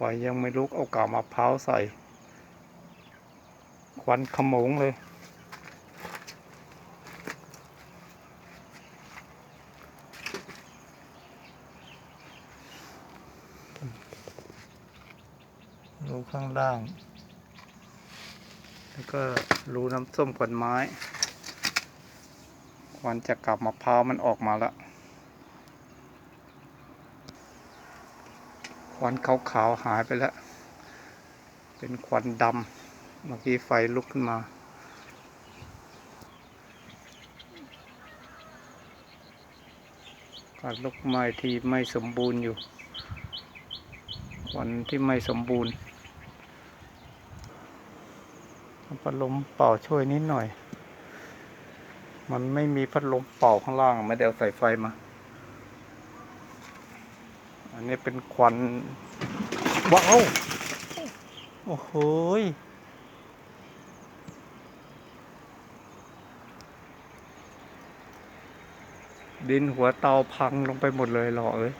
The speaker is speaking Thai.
ไฟยังไม่ลุกเอากาบมะพร้าวใส่ ควันขโมงเลย รูข้างล่าง แล้วก็รูน้ำส้มขวัญไม้ ควันจากกับมะพร้าวมันออกมาแล้ว ควันขาวๆหายไปแล้ว เป็นควันดำเมื่อกี้ไฟลุกขึ้นมา การลุกไหม้ที่ไม่สมบูรณ์อยู่ ควันที่ไม่สมบูรณ์พัดลมเป่าช่วยนิดหน่อย มันไม่มีพัดลมเป่าข้างล่าง ไม่ได้เอาใส่ไฟมา อันนี้เป็นควันว้าวโอ้โหดินหัวเตาพังลงไปหมดเลยหรอเอ้ย